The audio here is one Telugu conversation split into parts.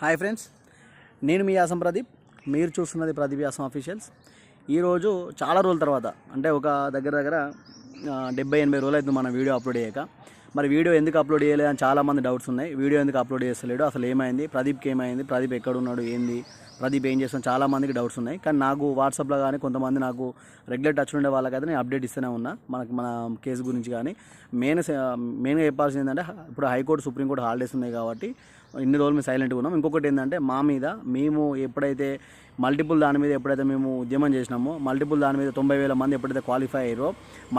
హాయ్ ఫ్రెండ్స్ నేను మీ యాసం ప్రదీప్. మీరు చూస్తున్నది ప్రదీప్ యాసం అఫీషియల్స్. ఈరోజు చాలా రోజుల తర్వాత అంటే ఒక దగ్గర దగ్గర డెబ్బై ఎనభై రోజులు అవుతుంది మన వీడియో అప్లోడ్ చేయక మరి వీడియో ఎందుకు అప్లోడ్ చేయలేదు అని చాలామంది డౌట్స్ ఉన్నాయి. వీడియో ఎందుకు అప్లోడ్ చేస్తలేడు? అసలు ఏమైంది? ప్రదీప్కి ఏమైంది? ప్రదీప్ ఎక్కడున్నాడు ఏంది? ప్రదీప్ ఏం చేస్తాం చాలా మందికి డౌట్స్ ఉన్నాయి. కానీ నాకు వాట్సాప్లో కానీ కొంతమంది నాకు రెగ్యులర్ టచ్ ఉండే వాళ్ళకైతే నేను అప్డేట్ ఇస్తూనే ఉన్నా. మనకి మన కేసు గురించి కానీ మెయిన్ మెయిన్గా చెప్పాల్సింది ఏంటంటే ఇప్పుడు హైకోర్టు సుప్రీంకోర్టు హాలిడేస్ ఉన్నాయి కాబట్టి ఇన్ని రోజులు మేము సైలెంట్గా ఉన్నాం. ఇంకొకటి ఏంటంటే మా మీద మేము ఎప్పుడైతే మల్టిపుల్ దాని మీద ఎప్పుడైతే మేము ఉద్యమం చేసినామో మల్టిపుల్ దాని మీద తొంభై వేల మంది ఎప్పుడైతే క్వాలిఫై అయ్యారో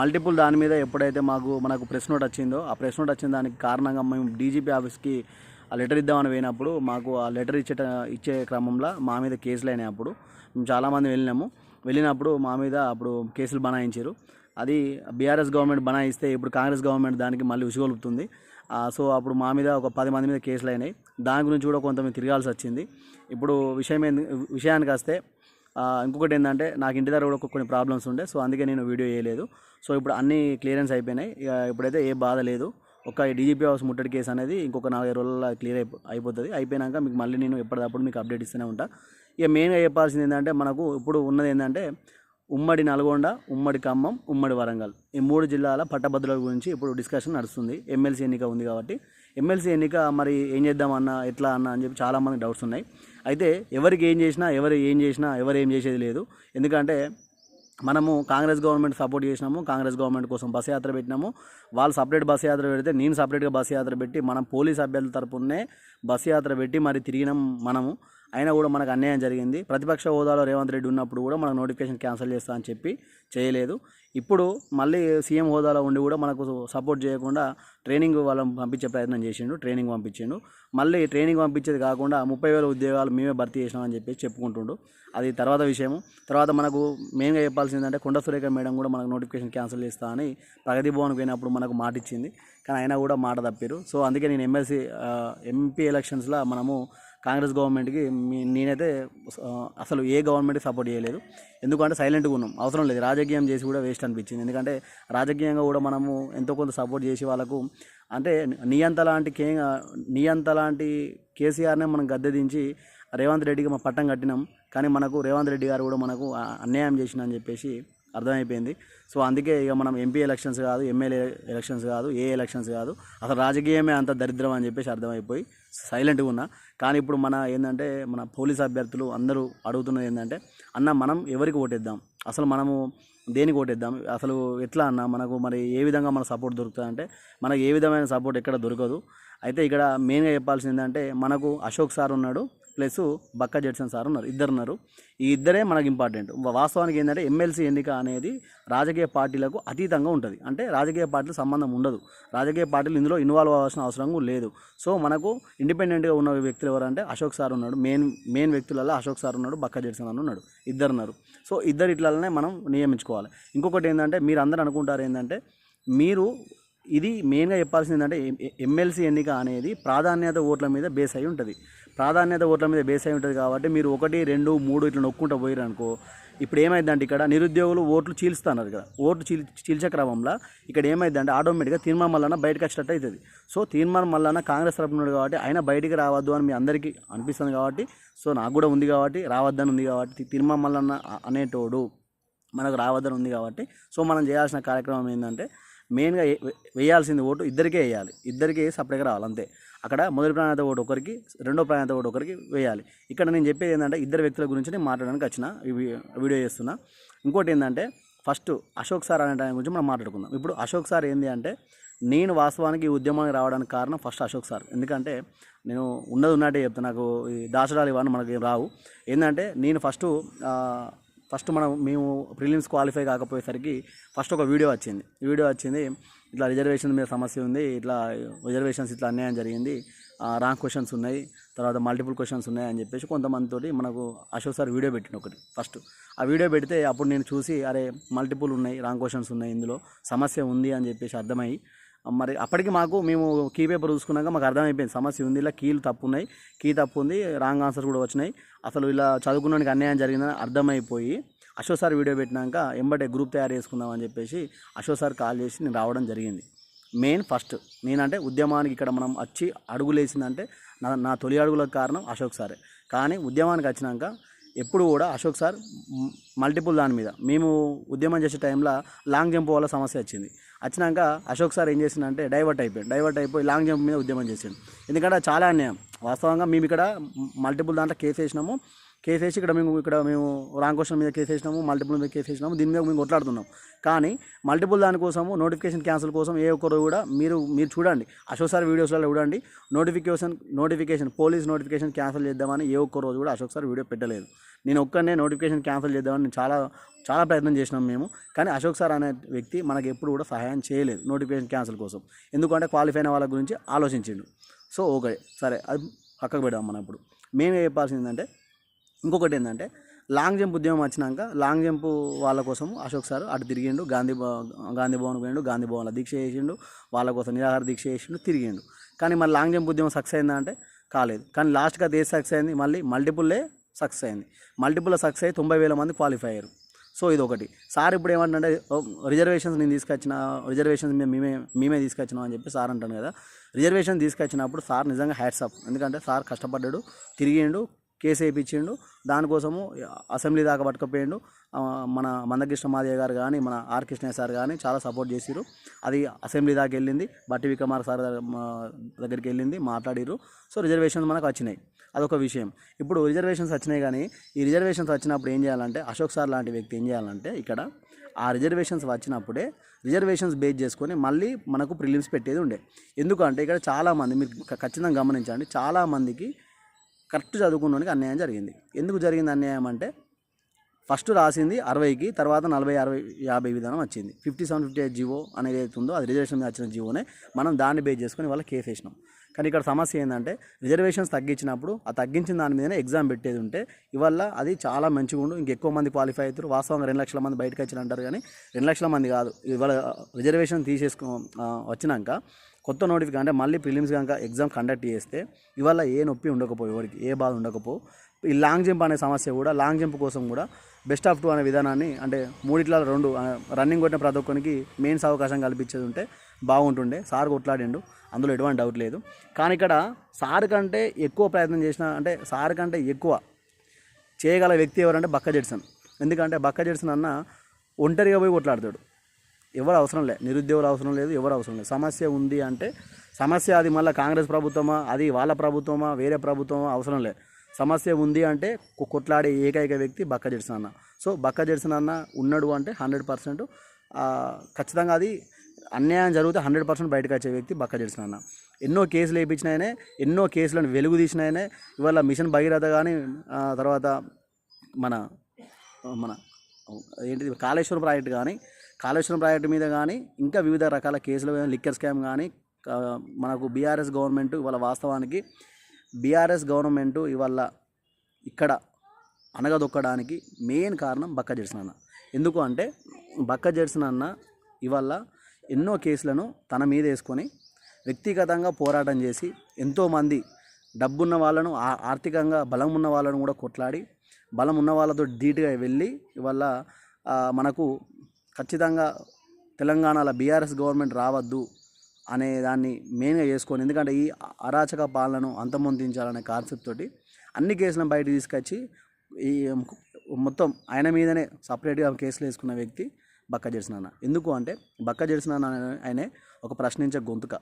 మల్టిపుల్ దాని మీద ఎప్పుడైతే మాకు మనకు ప్రెస్ నోట్ వచ్చిందో ఆ ప్రెస్ నోట్ వచ్చిన దానికి కారణంగా మేము డీజీపీ ఆఫీస్కి ఆ లెటర్ ఇద్దామని పోయినప్పుడు మాకు ఆ లెటర్ ఇచ్చే ఇచ్చే క్రమంలో మా మీద కేసులు అయినాయి అప్పుడు. మేము చాలామంది వెళ్ళినాము. వెళ్ళినప్పుడు మా మీద అప్పుడు కేసులు బనాయించారు. అది బీఆర్ఎస్ గవర్నమెంట్ బనాయిస్తే ఇప్పుడు కాంగ్రెస్ గవర్నమెంట్ దానికి మళ్ళీ ఉసిగొలుపుతుంది. సో అప్పుడు మా మీద ఒక పది మంది మీద కేసులు అయినాయి. దాని గురించి కూడా కొంతమంది తిరగాల్సి వచ్చింది. ఇప్పుడు విషయం ఏంది విషయానికి వస్తే ఇంకొకటి ఏంటంటే నాకు ఇంటి దగ్గర కూడా కొన్ని ప్రాబ్లమ్స్ ఉండే సో అందుకే నేను వీడియో వేయలేదు. సో ఇప్పుడు అన్ని క్లియరెన్స్ అయిపోయినాయి. ఇక ఇప్పుడైతే ఏ బాధ లేదు. ఒక డీజీపీ హౌస్ ముట్టడి కేసు అనేది ఇంకొక నాలుగైదు రోజుల్లో క్లియర్ అయిపో అయిపోతుంది. అయిపోయినాక మీకు మళ్ళీ నేను ఎప్పటికప్పుడు మీకు అప్డేట్ ఇస్తూనే ఉంటా. ఇక మెయిన్గా చెప్పాల్సింది ఏంటంటే మనకు ఇప్పుడు ఉన్నది ఏంటంటే ఉమ్మడి నల్గొండ ఉమ్మడి ఖమ్మం ఉమ్మడి వరంగల్. ఈ మూడు జిల్లాల పట్టభద్రుల గురించి ఇప్పుడు డిస్కషన్ నడుస్తుంది. ఎమ్మెల్సీ ఎన్నిక ఉంది కాబట్టి. ఎమ్మెల్సీ ఎన్నిక మరి ఏం చేద్దామన్నా ఎట్లా అన్న అని చెప్పి చాలామంది డౌట్స్ ఉన్నాయి. అయితే ఎవరికి ఏం చేసినా ఎవరు ఏం చేసినా ఎవరు ఏం చేసేది లేదు. ఎందుకంటే మనము కాంగ్రెస్ గవర్నమెంట్ సపోర్ట్ చేసినాము కాంగ్రెస్ గవర్నమెంట్ కోసం బస్ యాత్ర పెట్టినాము. వాళ్ళు సపరేట్ బస్ యాత్ర పెడితే నేను సపరేట్గా బస్ యాత్ర పెట్టి మనం పోలీస్ అభ్యర్థుల తరపునే బస్ యాత్ర పెట్టి మరి తిరిగినాం మనము. అయినా కూడా మనకు అన్యాయం జరిగింది. ప్రతిపక్ష హోదాలో రేవంత్ రెడ్డి ఉన్నప్పుడు కూడా మనకు నోటిఫికేషన్ క్యాన్సిల్ చేస్తా అని చెప్పి చేయలేదు. ఇప్పుడు మళ్ళీ సీఎం హోదాలో ఉండి కూడా మనకు సపోర్ట్ చేయకుండా ట్రైనింగ్ వాళ్ళని పంపించే ప్రయత్నం చేసిండు ట్రైనింగ్ పంపించిండు. మళ్ళీ ట్రైనింగ్ పంపించేది కాకుండా ముప్పై వేల ఉద్యోగాలు మేమే భర్తీ చేసినామని చెప్పేసి చెప్పుకుంటుండు. అది తర్వాత విషయము. తర్వాత మనకు మెయిన్గా చెప్పాల్సింది అంటే కొండ సురేఖ మేడం కూడా మనకు నోటిఫికేషన్ క్యాన్సిల్ చేస్తా అని ప్రగతి భవన్కి పోయినప్పుడు మనకు మాట ఇచ్చింది. కానీ అయినా కూడా మాట తప్పారు. సో అందుకే నేను ఎమ్మెల్సీ ఎంపీ ఎలక్షన్స్లో మనము కాంగ్రెస్ గవర్నమెంట్కి మీ నేనైతే అసలు ఏ గవర్నమెంట్కి సపోర్ట్ చేయలేదు. ఎందుకంటే సైలెంట్గా ఉన్నాం. అవసరం లేదు. రాజకీయం చేసి కూడా వేస్ట్ అనిపించింది. ఎందుకంటే రాజకీయంగా కూడా మనము ఎంతో కొంత సపోర్ట్ చేసి వాళ్ళకు అంటే నియంత లాంటి కే నియంత లాంటి కేసీఆర్నే మనం గద్దె దించి రేవంత్ రెడ్డికి మా పట్టం కట్టినాం. కానీ మనకు రేవంత్ రెడ్డి గారు కూడా మనకు అన్యాయం చేసిన అని చెప్పేసి అర్థమైపోయింది. సో అందుకే ఇక మనం ఎంపీ ఎలక్షన్స్ కాదు ఎమ్మెల్యే ఎలక్షన్స్ కాదు ఏ ఎలక్షన్స్ కాదు అసలు రాజకీయమే అంత దరిద్రం అని చెప్పేసి అర్థమైపోయి సైలెంట్గా ఉన్నా. కానీ ఇప్పుడు మన ఏంటంటే మన పోలీస్ అభ్యర్థులు అందరూ అడుగుతున్నది ఏంటంటే అన్న మనం ఎవరికి ఓటేద్దాం? అసలు మనము దేనికి ఓటేద్దాం? అసలు ఎట్లా అన్న? మనకు మరి ఏ విధంగా మన సపోర్ట్ దొరుకుతుందంటే మనకు ఏ విధమైన సపోర్ట్ ఎక్కడ దొరకదు? అయితే ఇక్కడ మెయిన్గా చెప్పాల్సింది ఏంటంటే మనకు అశోక్ సార్ ఉన్నాడు ప్లస్ బక్క జడ్సన్ సార్ ఉన్నారు. ఇద్దరు ఉన్నారు ఈ ఇద్దరే మనకు ఇంపార్టెంట్ వాస్తవానికి ఏంటంటే ఎమ్మెల్సీ ఎన్నిక అనేది రాజకీయ పార్టీలకు అతీతంగా ఉంటుంది. అంటే రాజకీయ పార్టీలు సంబంధం ఉండదు. రాజకీయ పార్టీలు ఇందులో ఇన్వాల్వ్ అవ్వాల్సిన అవసరం లేదు. సో మనకు ఇండిపెండెంట్గా ఉన్న వ్యక్తులు ఎవరంటే అశోక్ సార్ ఉన్నాడు. మెయిన్ మెయిన్ వ్యక్తులలో అశోక్ సార్ ఉన్నాడు బక్క జడ్సన్ అని ఉన్నాడు. ఇద్దరు ఉన్నారు సో ఇద్దరు ఇట్లనే మనం నియమించుకోవాలి. ఇంకొకటి ఏంటంటే మీరు అందరూ అనుకుంటారు ఏంటంటే మీరు ఇది మెయిన్గా చెప్పాల్సింది ఏంటంటే ఎమ్మెల్సీ ఎన్నిక అనేది ప్రాధాన్యత ఓట్ల మీద బేస్ అయి ఉంటుంది. ప్రాధాన్యత ఓట్ల మీద బేస్ అయి ఉంటుంది కాబట్టి మీరు ఒకటి రెండు మూడు ఇట్లా నొక్కుంటూ పోయారు అనుకో ఇప్పుడు ఏమైందంటే ఇక్కడ నిరుద్యోగులు ఓట్లు చీల్స్తున్నారు కదా. ఓట్లు చీల్ చీల్చే క్రమంలో ఇక్కడ ఏమైందంటే ఆటోమేటిక్గా తీర్మానం మల్లన్న బయటకు వచ్చినట్టు అవుతుంది సో తీర్మానం మల్లన్న కాంగ్రెస్ తరపున ఉన్నాడు కాబట్టి ఆయన బయటికి రావద్దు అని మీ అందరికీ అనిపిస్తుంది కాబట్టి సో నాకు కూడా ఉంది కాబట్టి రావద్దని ఉంది కాబట్టి తీర్మానం మల్లన్న అనేటోడు మనకు రావద్దని ఉంది కాబట్టి సో మనం చేయాల్సిన కార్యక్రమం ఏంటంటే మెయిన్గా వేయాల్సింది ఓటు ఇద్దరికే వేయాలి. ఇద్దరికి సపరేట్గా రావాలి అంతే. అక్కడ మొదటి ప్రాణాంత ఓటు ఒకరికి రెండో ప్రాణాంత ఓటు ఒకరికి వేయాలి. ఇక్కడ నేను చెప్పేది ఏంటంటే ఇద్దరు వ్యక్తుల గురించి నేను మాట్లాడడానికి వచ్చిన వీడియో చేస్తున్నా. ఇంకోటి ఏంటంటే ఫస్ట్ అశోక్ సార్ అనే దాని గురించి మనం మాట్లాడుకుందాం. ఇప్పుడు అశోక్ సార్ ఏంటి అంటే నేను వాస్తవానికి ఈ ఉద్యమానికి రావడానికి కారణం ఫస్ట్ అశోక్ సార్. ఎందుకంటే నేను ఉన్నది ఉన్నట్టే చెప్తాను నాకు ఈ దాచడాలు ఇవన్నీ మనకి రావు. ఏంటంటే నేను ఫస్ట్ ఫస్ట్ మనం మేము ప్రిలిమ్స్ క్వాలిఫై కాకపోయేసరికి ఫస్ట్ ఒక వీడియో వచ్చింది. వీడియో వచ్చింది ఇట్లా రిజర్వేషన్ మీద సమస్య ఉంది. ఇట్లా రిజర్వేషన్స్ ఇట్లా అన్యాయం జరిగింది. రాంగ్ క్వశ్చన్స్ ఉన్నాయి. తర్వాత మల్టిపుల్ క్వశ్చన్స్ ఉన్నాయి అని చెప్పేసి కొంతమందితోటి మనకు అశోక్ సార్ వీడియో పెట్టిన ఒకటి ఫస్ట్ ఆ వీడియో పెడితే అప్పుడు నేను చూసి అరే మల్టిపుల్ ఉన్నాయి రాంగ్ క్వశ్చన్స్ ఉన్నాయి ఇందులో సమస్య ఉంది అని చెప్పేసి అర్థమయ్యి మరి అప్పటికి మాకు మేము కీ పేపర్ చూసుకున్నాక మాకు అర్థమైపోయింది. సమస్య ఉంది ఇలా కీలు తప్పు ఉన్నాయి. కీ తప్పు ఉంది రాంగ్ ఆన్సర్ కూడా వచ్చినాయి. అసలు ఇలా చదువుకున్నానికి అన్యాయం జరిగిందని అర్థమైపోయి అశోక్ సార్ వీడియో పెట్టినాక ఎంబటే గ్రూప్ తయారు చేసుకుందాం అని చెప్పేసి అశోక్ సార్ కాల్ చేసి నేను రావడం జరిగింది. మెయిన్ ఫస్ట్ నేనంటే ఉద్యమానికి ఇక్కడ మనం వచ్చి అడుగులేసిందంటే నా నా తొలి అడుగులకు కారణం అశోక్ సారే. కానీ ఉద్యమానికి వచ్చినాక ఎప్పుడు కూడా అశోక్ సార్ మల్టిపుల్ దాని మీద. మేము ఉద్యమం చేసే టైంలో లాంగ్ జంప్ వల్ల సమస్య వచ్చింది. వచ్చినాక అశోక్ సార్ ఏం చేసిందంటే డైవర్ట్ అయిపోయాడు డైవర్ట్ అయిపోయి లాంగ్ జంప్ మీద ఉద్యమం చేసిండు. ఎందుకంటే చాలా అన్యాయం. వాస్తవంగా మేము ఇక్కడ మల్టిపుల్ దాంట్లో కేసు వేసినాము. కేసు వేసి ఇక్కడ మేము ఇక్కడ మేము రాంగ్ క్వశ్చన్ మీద కేసు వేసినాము మల్టిపుల్ మీద కేసు వేసినాము దీని మీద మేము కొట్లాడుతున్నాం. కానీ మల్టిపుల్ దానికోసము నోటిఫికేషన్ క్యాన్సిల్ కోసం ఏ ఒక్కరు కూడా మీరు మీరు చూడండి. అశోక్ సార్ వీడియోస్లలో చూడండి. Notification notification police notification cancel చేద్దామని ఏ ఒక్క రోజు కూడా అశోక్ సార్ వీడియో పెట్టలేదు. నేను ఒక్కనే నోటిఫికేషన్ క్యాన్సిల్ చేద్దామని నేను చాలా చాలా ప్రయత్నం చేసినాం మేము. కానీ అశోక్ సార్ అనే వ్యక్తి మనకి ఎప్పుడు కూడా సహాయం చేయలేదు నోటిఫికేషన్ క్యాన్సిల్ కోసం. ఎందుకంటే క్వాలిఫై అయిన వాళ్ళ గురించి ఆలోచించిండు. సో ఓకే సరే అది పక్కకు పెడదాం మనం ఇప్పుడు. మేము చెప్పాల్సింది ఏంటంటే ఇంకొకటి ఏంటంటే లాంగ్ జంప్ ఉద్యమం వచ్చినాక లాంగ్ జంప్ వాళ్ళ కోసం అశోక్ సార్ అటు తిరిగిండు గాంధీ గాంధీ భవన్ పోయిండు గాంధీ భవన్లో దీక్ష చేసిండు వాళ్ళ కోసం నిరాహార దీక్ష చేసిండు తిరిగిండు. కానీ మరి లాంగ్ జంప్ ఉద్యమం సక్సెస్ అయిందంటే కాలేదు. కానీ లాస్ట్గా అది ఏది సక్సెస్ అయింది? మళ్ళీ మల్టిపుల్లే సక్సెస్ అయింది. మల్టిపుల్ సక్సెస్ అయ్యి తొంభై వేల మంది క్వాలిఫై అయ్యారు. సో ఇది ఒకటి సార్ ఇప్పుడు ఏమంటే రిజర్వేషన్స్ నేను తీసుకొచ్చిన రిజర్వేషన్స్ మేము మేమే మేమే తీసుకొచ్చినాం అని చెప్పి సార్ అంటాను కదా. రిజర్వేషన్ తీసుకొచ్చినప్పుడు సార్ నిజంగా హ్యాట్స్ ఎందుకంటే సార్ కష్టపడ్డాడు తిరిగిండు కేసు వేయించిండు. దానికోసము అసెంబ్లీ దాకా పట్టుకపోయిండు. మన మందకృష్ణ మాదయ్య గారు కానీ మన ఆర్ కృష్ణయ్య సార్ కానీ చాలా సపోర్ట్ చేసిరు అది అసెంబ్లీ దాకా వెళ్ళింది. బట్టి విక్రమార్ సార్ దగ్గరికి వెళ్ళింది మాట్లాడిరు సో రిజర్వేషన్స్ మనకు వచ్చినాయి. అదొక విషయం. ఇప్పుడు రిజర్వేషన్స్ వచ్చినాయి కానీ ఈ రిజర్వేషన్స్ వచ్చినప్పుడు ఏం చేయాలంటే అశోక్ సార్ లాంటి వ్యక్తి ఏం చేయాలంటే ఇక్కడ ఆ రిజర్వేషన్స్ వచ్చినప్పుడే రిజర్వేషన్స్ బేస్ చేసుకొని మళ్ళీ మనకు ప్రిలిమ్స్ పెట్టేది ఉండే. ఎందుకంటే ఇక్కడ చాలామంది మీరు ఖచ్చితంగా గమనించండి చాలామందికి కరెక్ట్ చదువుకున్నోనికి అన్యాయం జరిగింది. ఎందుకు జరిగింది అన్యాయం అంటే ఫస్ట్ రాసింది అరవైకి తర్వాత నలభై అరవై యాభై విధానం వచ్చింది. Fifty seven fifty eight GO అనేది ఉందో అది రిజర్వేషన్ మీద వచ్చిన జీవోనే మనం దాన్ని బేస్ చేసుకొని వాళ్ళకి కేసు వేసినాం. కానీ ఇక్కడ సమస్య ఏంటంటే రిజర్వేషన్స్ తగ్గించినప్పుడు ఆ తగ్గించిన దాని మీదనే ఎగ్జామ్ పెట్టేది ఉంటే ఇవల్ల అది చాలా మంచిగా ఉండు ఇంకెక్కువ మంది క్వాలిఫై అవుతారు. వాస్తవంగా రెండు లక్షల మంది బయటకు వచ్చిన అంటారు కానీ రెండు లక్షల మంది కాదు. ఇవాళ రిజర్వేషన్ తీసేసుకో వచ్చినాక కొత్త నోటిఫికేషన్ అంటే మళ్ళీ ప్రిలిమ్స్ కనుక ఎగ్జామ్ కండక్ట్ చేస్తే ఇవాళ ఏ నొప్పి ఉండకపో ఎవరికి ఏ బాధ ఉండకపో. ఈ లాంగ్ జంప్ అనే సమస్య కూడా లాంగ్ జంప్ కోసం కూడా బెస్ట్ ఆఫ్ టూ అనే విధానాన్ని అంటే మూడిట్ల రెండు రన్నింగ్ కొట్టిన ప్రతి ఒక్కరికి మెయిన్స్ అవకాశం కల్పించేది ఉంటే బాగుంటుండే. సార్ కొట్లాడిండు అందులో ఎటువంటి డౌట్ లేదు. కానీ ఇక్కడ సార్ కంటే ఎక్కువ ప్రయత్నం చేసిన అంటే సార్ కంటే ఎక్కువ చేయగల వ్యక్తి ఎవరంటే బక్క జెడ్సన్ ఎందుకంటే బక్క జెడ్సన్ అన్న ఒంటరిగా పోయి కొట్లాడతాడు. ఎవరు అవసరం లేదు నిరుద్యోగులు అవసరం లేదు ఎవరు అవసరం లేదు. సమస్య ఉంది అంటే సమస్య అది మళ్ళీ కాంగ్రెస్ ప్రభుత్వమా అది వాళ్ళ ప్రభుత్వమా వేరే ప్రభుత్వమా అవసరం లేదు సమస్య ఉంది అంటే కొట్లాడే ఏకైక వ్యక్తి బక్క జెడ్సన్ అన్న. సో బక్క జెడ్సన్ అన్న ఉన్నాడు అంటే హండ్రెడ్ పర్సెంట్ ఖచ్చితంగా అది అన్యాయం జరిగితే హండ్రెడ్ పర్సెంట్ బయటకు వచ్చే వ్యక్తి బక్క జెడ్సన్ అన్న. ఎన్నో కేసులు వేయించినాయనే ఎన్నో కేసులను వెలుగు తీసినాయనే ఇవాళ మిషన్ భగీరథ కానీ తర్వాత మన మన ఏంటిది కాళేశ్వరం ప్రాజెక్ట్ కానీ కాళేశ్వరం ప్రాజెక్టు మీద కానీ ఇంకా వివిధ రకాల కేసుల మీద లిక్కర్ స్కామ్ కానీ మనకు బీఆర్ఎస్ గవర్నమెంట్ ఇవాళ వాస్తవానికి బీఆర్ఎస్ గవర్నమెంట్ ఇవాళ ఇక్కడ అనగదొక్కడానికి మెయిన్ కారణం బక్క జెడ్సన్ అన్న. ఎందుకు అంటే బక్క జెడ్సన్ అన్న ఇవాళ ఎన్నో కేసులను తన మీద వేసుకొని వ్యక్తిగతంగా పోరాటం చేసి ఎంతోమంది డబ్బున్న వాళ్ళను ఆర్థికంగా బలం ఉన్న వాళ్ళను కూడా కొట్లాడి బలం ఉన్న వాళ్ళతో ధీటుగా వెళ్ళి ఇవాళ మనకు ఖచ్చితంగా తెలంగాణలో బీఆర్ఎస్ గవర్నమెంట్ రావద్దు అనే దాన్ని మెయిన్గా చేసుకొని ఎందుకంటే ఈ అరాచక పాలనను అంతమొందించాలనే కాన్సెప్ట్ తోటి అన్ని కేసులను బయట తీసుకొచ్చి ఈ మొత్తం ఆయన మీదనే సపరేట్గా కేసులు వేసుకున్న వ్యక్తి బక్క జెడ్సన్ ఎందుకు అంటే బక్క జెడ్సన్ ఆయనే ఒక ప్రశ్నించే గొంతుక.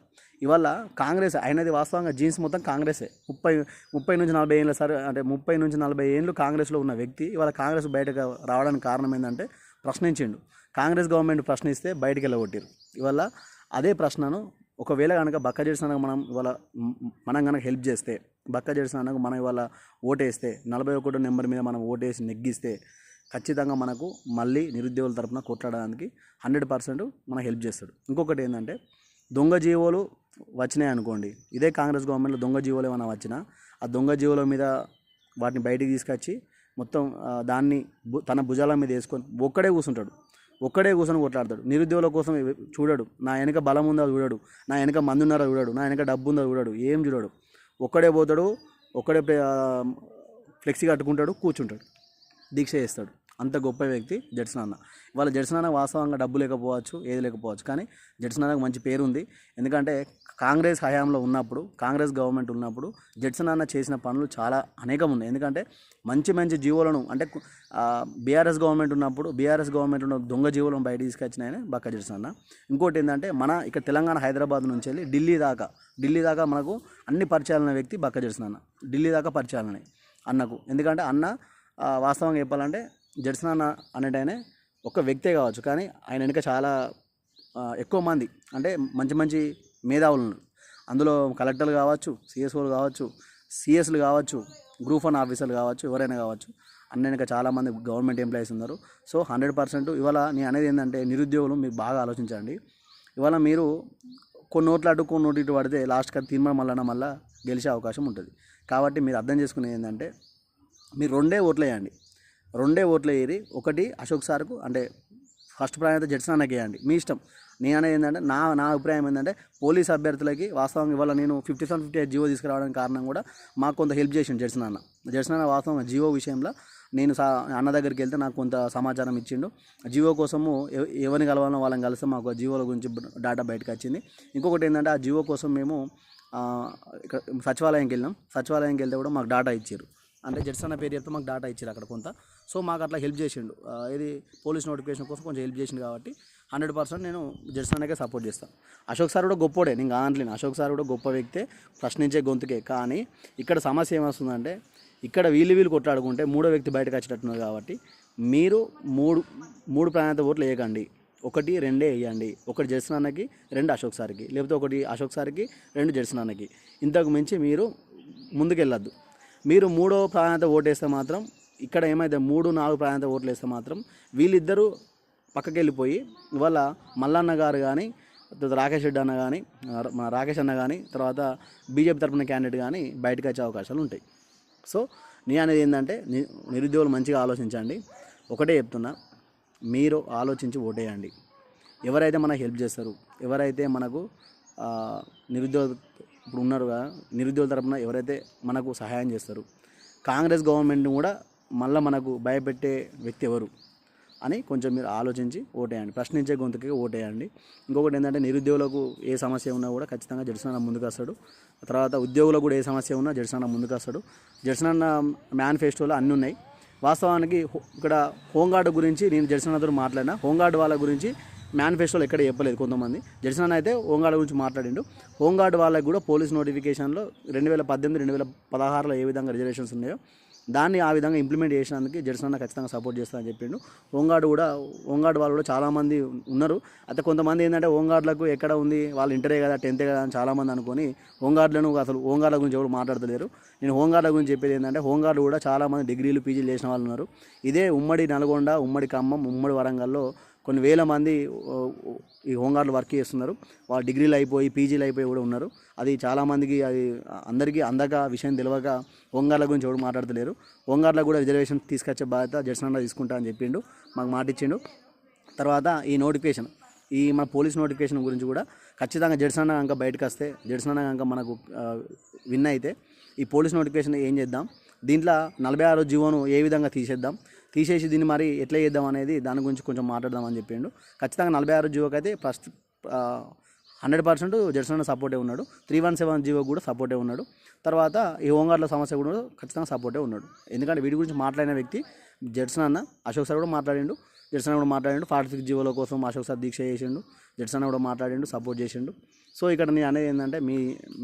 ఇవాళ కాంగ్రెస్ ఆయనది వాస్తవంగా జీన్స్ మొత్తం కాంగ్రెసే. ముప్పై ముప్పై నుంచి నలభై ఏళ్ళ సరే అంటే ముప్పై నుంచి నలభై ఏళ్ళు కాంగ్రెస్లో ఉన్న వ్యక్తి ఇవాళ కాంగ్రెస్ బయటకు రావడానికి కారణం ఏంటంటే ప్రశ్నించిండు. కాంగ్రెస్ గవర్నమెంట్ ప్రశ్నిస్తే బయటికి వెళ్ళగొట్టారు ఇవల్ల అదే ప్రశ్నను ఒకవేళ కనుక బక్క చేసిన మనం ఇవాళ మనం కనుక హెల్ప్ చేస్తే బక్క చేసిన మనం ఇవాళ ఓటేస్తే నలభై ఒకటో నెంబర్ మీద మనం ఓటేసి నెగ్గిస్తే ఖచ్చితంగా మనకు మళ్ళీ నిరుద్యోగుల తరపున కొట్లాడడానికి హండ్రెడ్ పర్సెంట్ మనకు హెల్ప్ చేస్తాడు. ఇంకొకటి ఏంటంటే దొంగ జీవోలు వచ్చినాయి అనుకోండి. ఇదే కాంగ్రెస్ గవర్నమెంట్లో దొంగ జీవోలు ఏమైనా వచ్చినా ఆ దొంగ జీవోల మీద వాటిని బయటికి తీసుకొచ్చి మొత్తం దాన్ని భు- తన భుజాల మీద వేసుకొని ఒక్కడే కూర్చుంటాడు. ఒక్కడే కూర్చొని కొట్లాడతాడు. నిరుద్యోగుల కోసం చూడడు. నా వెనక బలం ఉందా చూడడు. నా వెనక మంది ఉన్నారా చూడడు. నా వెనక డబ్బు ఉందా చూడడు. ఏం చూడడు. ఒక్కడే పోతాడు. ఒక్కడే ప్లే- ఫ్లెక్సీ కట్టుకుంటాడు కూర్చుంటాడు. దీక్ష చేస్తాడు. అంత గొప్ప వ్యక్తి జడ్సనాన్న. ఇవాళ జడ్సన్ వాస్తవంగా డబ్బు లేకపోవచ్చు ఏది లేకపోవచ్చు. కానీ జడ్సనాన్నకు మంచి పేరు ఉంది ఎందుకంటే కాంగ్రెస్ హయాంలో ఉన్నప్పుడు కాంగ్రెస్ గవర్నమెంట్ ఉన్నప్పుడు జడ్సన్ అన్న చేసిన పనులు చాలా అనేకం ఉన్నాయి. ఎందుకంటే మంచి మంచి జీవోలను అంటే బీఆర్ఎస్ గవర్నమెంట్ ఉన్నప్పుడు బీఆర్ఎస్ గవర్నమెంట్ ఉన్న దొంగ జీవోలను బయట తీసుకొచ్చినాయని బక్క జడ్సన్ అన్న ఇంకోటి ఏంటంటే మన ఇక్కడ తెలంగాణ హైదరాబాద్ నుంచి వెళ్ళి ఢిల్లీ దాకా ఢిల్లీ దాకా మనకు అన్ని పరిచయాలన్న వ్యక్తి బక్క జడ్సన్ అన్న ఢిల్లీ దాకా పరిచయాలని అన్నకు. ఎందుకంటే అన్న వాస్తవంగా చెప్పాలంటే జడ్సన్ అన్న అనేటైనా ఒక వ్యక్తే కావచ్చు. కానీ ఆయన వెనుక చాలా ఎక్కువ మంది అంటే మంచి మంచి మేధావులు. అందులో కలెక్టర్లు కావచ్చు సిఎస్ఓలు కావచ్చు సిఎస్లు కావచ్చు గ్రూప్ వన్ ఆఫీసర్లు కావచ్చు ఎవరైనా కావచ్చు అన్న చాలామంది గవర్నమెంట్ ఎంప్లాయీస్ ఉన్నారు. సో హండ్రెడ్ పర్సెంట్ ఇవాళ నేను అనేది ఏంటంటే నిరుద్యోగులు మీరు బాగా ఆలోచించండి. ఇవాళ మీరు కొన్ని నోట్లు అటు కొన్ని నోట్లు ఇటు పడితే లాస్ట్కి అది తీర్మానం మళ్ళా మళ్ళీ గెలిచే అవకాశం ఉంటుంది. కాబట్టి మీరు అర్థం చేసుకునేది ఏంటంటే మీరు రెండే ఓట్లు వేయండి. రెండే ఓట్లు వేయరి ఒకటి అశోక్ సార్కు అంటే ఫస్ట్ ప్రాధాన్యత జడ్సన్ అన్నకి వేయండి. మీ ఇష్టం. నేను అనేది ఏంటంటే నా నా అభిప్రాయం ఏంటంటే పోలీస్ అభ్యర్థులకి వాస్తవం ఇవాళ నేను fifty seven fifty eight GO తీసుకురావడానికి కారణం కూడా మాకు కొంత హెల్ప్ చేసిండు జడ్సన్ అన్న జడ్సన్ అన్న వాస్తవం జియో విషయంలో నేను సా అన్న దగ్గరికి వెళ్తే నాకు కొంత సమాచారం ఇచ్చిండు. జియో కోసము ఎవరిని కలవాలో వాళ్ళని కలిస్తే మాకు జియోల గురించి డాటా బయటకు వచ్చింది. ఇంకొకటి ఏంటంటే ఆ జియో కోసం మేము ఇక్కడ సచివాలయంకి వెళ్ళినాం. సచివాలయంకి వెళ్తే కూడా మాకు డాటా ఇచ్చారు అంటే జడ్సన్ అన్న పేరు చెప్తే మాకు డాటా ఇచ్చారు అక్కడ కొంత. సో మాకు అట్లా హెల్ప్ చేసిండు. ఆ, ఇది పోలీస్ నోటిఫికేషన్ కోసం కొంచెం హెల్ప్ చేసిండు కాబట్టి హండ్రెడ్ పర్సెంట్ నేను జడ్సన్ సపోర్ట్ చేస్తాను అశోక్ సార్ కూడా గొప్పోడే నేను కానట్లేను. అశోక్ సార్ కూడా గొప్ప వ్యక్తే ప్రశ్నించే గొంతుకే. కానీ ఇక్కడ సమస్య ఏమొస్తుందంటే ఇక్కడ వీళ్ళు వీళ్ళు కొట్లాడుకుంటే మూడో వ్యక్తి బయటకు వచ్చేటట్టున్నారు కాబట్టి మీరు మూడు మూడు ప్రాణాంత ఓట్లు వేయకండి. ఒకటి రెండే వేయండి. ఒకటి జడ్సన్ అన్నకి రెండు అశోక్ సార్కి. లేకపోతే ఒకటి అశోక్ సార్కి రెండు జడ్సన్ అన్నకి ఇంతకు మించి మీరు ముందుకెళ్ళొద్దు. మీరు మూడో ప్రాణాయంతో ఓటు వేస్తే మాత్రం ఇక్కడ ఏమైతే మూడు నాలుగు ప్రాణాంత ఓట్లు వేస్తే మాత్రం వీళ్ళిద్దరూ పక్కకి వెళ్ళిపోయి ఇవాళ మల్లన్న గారు కానీ తర్వాత రాకేష్ రెడ్డి అన్న కానీ మన రాకేష్ అన్న కానీ తర్వాత బీజేపీ తరఫున క్యాండిడేట్ కానీ బయటకు వచ్చే అవకాశాలు ఉంటాయి. సో నేను అనేది ఏంటంటే ని- నిరుద్యోగులు మంచిగా ఆలోచించండి. ఒకటే చెప్తున్నా మీరు ఆలోచించి ఓటేయండి. ఎవరైతే మనకు హెల్ప్ చేస్తారు ఎవరైతే మనకు నిరుద్యోగ ఇప్పుడు ఉన్నారు కదా నిరుద్యోగుల తరపున ఎవరైతే మనకు సహాయం చేస్తారు కాంగ్రెస్ గవర్నమెంట్ కూడా మళ్ళీ మనకు భయపెట్టే వ్యక్తి ఎవరు? అని కొంచెం మీరు ఆలోచించి ఓటేయండి. ప్రశ్నించే గొంతుకి ఓటేయండి. ఇంకొకటి ఏంటంటే నిరుద్యోగులకు ఏ సమస్య ఉన్నా కూడా ఖచ్చితంగా జడ్సన్ ముందుకు వస్తాడు. తర్వాత ఉద్యోగులకు కూడా ఏ సమస్య ఉన్నా జడ్సన్ ముందుకు వస్తాడు. జడ్సన్ మేనిఫెస్టోలో అన్నీ ఉన్నాయి. వాస్తవానికి ఇక్కడ హోంగార్డ్ గురించి నేను జడ్సన్ మాట్లాడినా హోంగార్డ్ వాళ్ళ గురించి మేనిఫెస్టోలో ఎక్కడ చెప్పలేదు కొంతమంది. జడ్సన్ అయితే హోంగార్డ్ గురించి మాట్లాడిండు. హోంగార్డ్ వాళ్ళకి కూడా పోలీస్ నోటిఫికేషన్లో రెండు వేల పద్దెనిమిది రెండు వేల పదహారులో ఏ విధంగా రిజర్వేషన్స్ ఉన్నాయో దాన్ని ఆ విధంగా ఇంప్లిమెంట్ చేసినందుకు జడ్సన్న ఖచ్చితంగా సపోర్ట్ చేస్తానని చెప్పిండు. హోంగార్డ్ కూడా ఓంగాడు వాళ్ళు కూడా చాలామంది ఉన్నారు. అయితే కొంతమంది ఏంటంటే హోంగార్డ్లకు ఎక్కడ ఉంది వాళ్ళు ఇంటరే కదా టెన్తే కదా అని చాలామంది అనుకొని హోంగార్డ్లను అసలు ఓంగాడ్ల గురించి ఎవరు మాట్లాడతలేరు. నేను హోంగార్డ్ల గురించి చెప్పేది ఏంటంటే హోంగార్డ్ కూడా చాలామంది డిగ్రీలు పీజీలు చేసిన వాళ్ళు ఉన్నారు. ఇదే ఉమ్మడి నల్గొండ ఉమ్మడి ఖమ్మం ఉమ్మడి వరంగల్లో కొన్ని వేల మంది ఈ హోంగార్డులు వర్క్ చేస్తున్నారు. వాళ్ళు డిగ్రీలు అయిపోయి పీజీలు అయిపోయి కూడా ఉన్నారు. అది చాలామందికి అది అందరికీ అందక విషయం తెలియక హోంగార్ల గురించి ఎవరు మాట్లాడతలేరు. హోంగార్లకు కూడా రిజర్వేషన్ తీసుకొచ్చే బాధ్యత జడ్సన్ తీసుకుంటా అని చెప్పిండు. మాకు మాట ఇచ్చిండు. తర్వాత ఈ నోటిఫికేషన్ ఈ మన పోలీస్ నోటిఫికేషన్ గురించి కూడా ఖచ్చితంగా జడ్సన్ కనుక బయటకు వస్తే జడ్సన్ కనుక మనకు విన్ అయితే ఈ పోలీస్ నోటిఫికేషన్ ఏం చేద్దాం? దీంట్లో నలభై ఆరు జీవోను ఏ విధంగా తీసేద్దాం? తీసేసి దీన్ని మరి ఎట్లా చేద్దాం అనేది దాని గురించి కొంచెం మాట్లాడదామని చెప్పిండు. ఖచ్చితంగా నలభై ఆరు జీవోకి అయితే ఫస్ట్ హండ్రెడ్ పర్సెంట్ జడ్సన్ సపోర్టే ఉన్నాడు. త్రీ వన్ సెవెన్ జీవో కూడా సపోర్టే ఉన్నాడు. తర్వాత ఈ హోంగార్డ్ల సమస్య కూడా ఖచ్చితంగా సపోర్టే ఉన్నాడు. ఎందుకంటే వీటి గురించి మాట్లాడిన వ్యక్తి జడ్సన్ అన్న అశోక్ సార్ కూడా మాట్లాడిండు. జడ్సన్ అన్న కూడా మాట్లాడిండు. ఫార్టీ సిక్స్ జీవోల కోసం అశోక్ సార్ దీక్ష చేసిండు. జడ్సన్ అన్న కూడా మాట్లాడిండు సపోర్ట్ చేసిండు. సో ఇక్కడ నేను అనేది ఏంటంటే మీ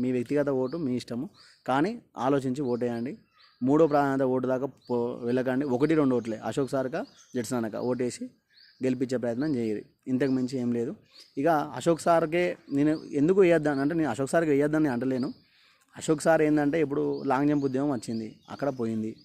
మీ వ్యక్తిగత ఓటు మీ ఇష్టము. కానీ ఆలోచించి ఓటేయండి మూడో ప్రాధాన్యత ఓటు దాకా పో వెళ్ళకండి. ఒకటి రెండు ఓట్లే. అశోక్ సార్క జడ్సనక ఓటేసి గెలిపించే ప్రయత్నం చేయరు. ఇంతకు మించి ఏం లేదు. ఇక అశోక్ సార్కే నేను ఎందుకు వేయొద్దాను అంటే నేను అశోక్ సార్కి వేయొద్దని అంటలేను. అశోక్ సార్ ఏంటంటే ఇప్పుడు లాంగ్ జంప్ ఉద్యమం వచ్చింది. అక్కడ పోయింది.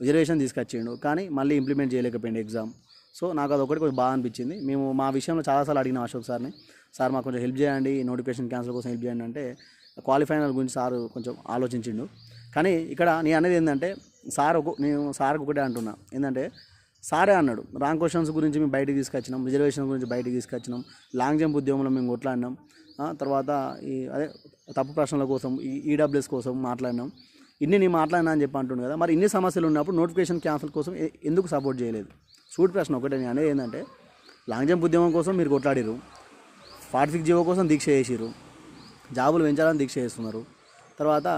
రిజర్వేషన్ తీసుకొచ్చిండు. కానీ మళ్ళీ ఇంప్లిమెంట్ చేయలేకపోయింది ఎగ్జామ్. సో నాకు అది ఒకటి కొంచెం బాగా అనిపించింది. మేము మా విషయంలో చాలాసార్లు అడిగినాం అశోక్ సార్ని. సార్ మాకు కొంచెం హెల్ప్ చేయండి. నోటిఫికేషన్ క్యాన్సిల్ కోసం హెల్ప్ చేయండి అంటే క్వాలిఫైనల్ గురించి సార్ కొంచెం ఆలోచించిండు. కానీ ఇక్కడ నేను అనేది ఏంటంటే సార్ ఒక నేను సార్కి ఒకటే అంటున్నా. ఏంటంటే సారే అన్నాడు. రాంగ్ క్వశ్చన్స్ గురించి మేము బయటికి తీసుకొచ్చినాం. రిజర్వేషన్ గురించి బయటికి తీసుకొచ్చినాం. లాంగ్ జంప్ ఉద్యమంలో మేము కొట్లాడినాం. తర్వాత ఈ అదే తప్పు ప్రశ్నల కోసం ఈ ఈడబ్ల్యూఎస్ కోసం మాట్లాడినాం. ఇన్ని నేను మాట్లాడినా అని చెప్పి అంటుండు కదా. మరి ఇన్ని సమస్యలు ఉన్నప్పుడు నోటిఫికేషన్ క్యాన్సిల్ కోసం ఎందుకు సపోర్ట్ చేయలేదు? సూట్ ప్రశ్న ఒకటే. నేను అనేది ఏంటంటే లాంగ్ జంప్ ఉద్యమం కోసం మీరు కొట్లాడిరు ఫార్టీ సిక్స్ జీవో కోసం దీక్ష చేసిరు జాబులు పెంచాలని దీక్ష చేస్తున్నారు. తర్వాత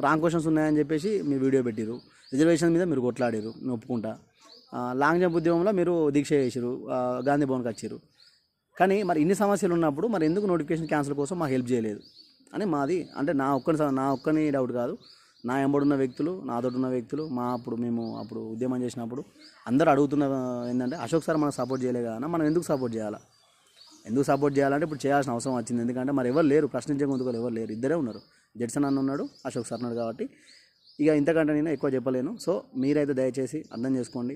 రాంగ్ క్వశ్చన్స్ ఉన్నాయని చెప్పేసి మీరు వీడియో పెట్టిరు రిజర్వేషన్ మీద మీరు కొట్లాడారు నేను ఒప్పుకుంటా. లాంగ్ జంప్ ఉద్యమంలో మీరు దీక్ష చేసిరు గాంధీ భవన్కి వచ్చారు కానీ మరి ఇన్ని సమస్యలు ఉన్నప్పుడు మరి ఎందుకు నోటిఫికేషన్ క్యాన్సిల్ కోసం మాకు హెల్ప్ చేయలేదు? అని మాది అంటే నా ఒక్కని స- నా ఒక్కని డౌట్ కాదు. నా ఎంబడున్న వ్యక్తులు నాతోటి ఉన్న వ్యక్తులు మా అప్పుడు మేము అప్పుడు ఉద్యమం చేసినప్పుడు అందరూ అడుగుతున్న ఏంటంటే అశోక్ సార్ మనం సపోర్ట్ చేయలే కదా మనం ఎందుకు సపోర్ట్ చేయాలా? ఎందుకు సపోర్ట్ చేయాలంటే ఇప్పుడు చేయాల్సిన అవసరం వచ్చింది. ఎందుకంటే మరి ఎవరు లేరు ప్రశ్నించే ముందుకు ఎవరు లేరు ఇద్దరే ఉన్నారు. జడ్సన్ అన్న ఉన్నాడు అశోక్ సార్ ఉన్నాడు కాబట్టి. ఇక ఇంతకంటే నేను ఎక్కువ చెప్పలేను. సో మీరైతే దయచేసి అర్థం చేసుకోండి.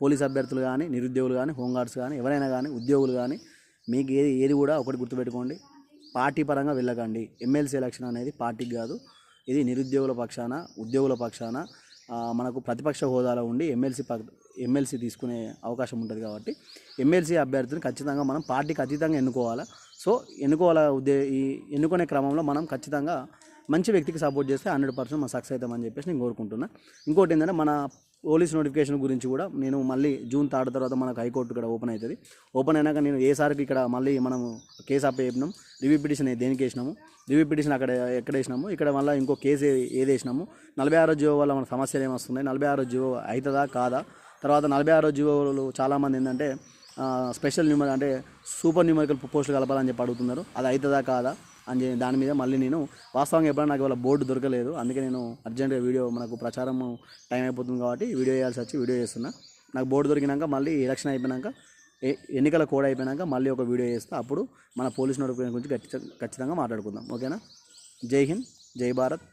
పోలీస్ అభ్యర్థులు కానీ నిరుద్యోగులు కానీ హోంగార్డ్స్ కానీ ఎవరైనా కానీ ఉద్యోగులు కానీ మీకు ఏది ఏది కూడా ఒకటి గుర్తుపెట్టుకోండి. పార్టీ పరంగా వెళ్ళకండి. ఎమ్మెల్సీ ఎలక్షన్ అనేది పార్టీకి కాదు. ఇది నిరుద్యోగుల పక్షాన ఉద్యోగుల పక్షాన మనకు ప్రతిపక్ష హోదాలో ఉండి ఎమ్మెల్సీ ఎమ్మెల్సీ తీసుకునే అవకాశం ఉంటుంది కాబట్టి ఎమ్మెల్సీ అభ్యర్థిని ఖచ్చితంగా మనం పార్టీకి అతీతంగా ఎన్నుకోవాలి. సో ఎన్నుకోవాల ఉద్దే ఈ ఎన్నుకునే క్రమంలో మనం ఖచ్చితంగా మంచి వ్యక్తికి సపోర్ట్ చేస్తే హండ్రెడ్ పర్సెంట్ మనం సక్సెస్ అవుతామని చెప్పేసి నేను కోరుకుంటున్నా. ఇంకోటి ఏంటంటే మన పోలీస్ నోటిఫికేషన్ గురించి కూడా నేను మళ్ళీ జూన్ థర్డ్ తర్వాత మనకు హైకోర్టు ఇక్కడ ఓపెన్ అవుతుంది. ఓపెన్ అయినాక నేను ఏ సార్కి ఇక్కడ మళ్ళీ మనం కేసు అప్ వేపినాం రివ్యూ పిటిషన్ దేనికి వేసినాము? రివ్యూ పిటిషన్ అక్కడ ఎక్కడ వేసినాము? ఇక్కడ మళ్ళీ ఇంకో కేసు ఏది వేసినాము? నలభై ఆరో జీవో వల్ల మన సమస్యలు ఏమొస్తున్నాయి నలభై ఆరో జీవో అవుతుందా? కాదా? తర్వాత నలభై ఆరో జీవోలు చాలామంది ఏంటంటే స్పెషల్ న్యూమర్ అంటే సూపర్ న్యూమరికల్ పోస్టులు కలపాలని చెప్పి అడుగుతున్నారు. అది అవుతుందా? కాదా? అని దాని మీద మళ్ళీ నేను వాస్తవంగా ఎప్పుడైనా నాకు ఇవాళ బోర్డు దొరకలేదు. అందుకే నేను అర్జెంటుగా వీడియో మనకు ప్రచారం టైం అయిపోతుంది కాబట్టి వీడియో చేయాల్సి వచ్చి వీడియో చేస్తున్నా. నాకు బోర్డు దొరికినాక మళ్ళీ ఎలక్షన్ అయిపోయినాక ఎన్నికల కోడ్ అయిపోయినాక మళ్ళీ ఒక వీడియో చేస్తే. అప్పుడు మన పోలీస్ నోటిఫికేషన్ గురించి ఖచ్చితంగా ఖచ్చితంగా మాట్లాడుకుందాం. ఓకేనా? జై హింద్ జై భారత్.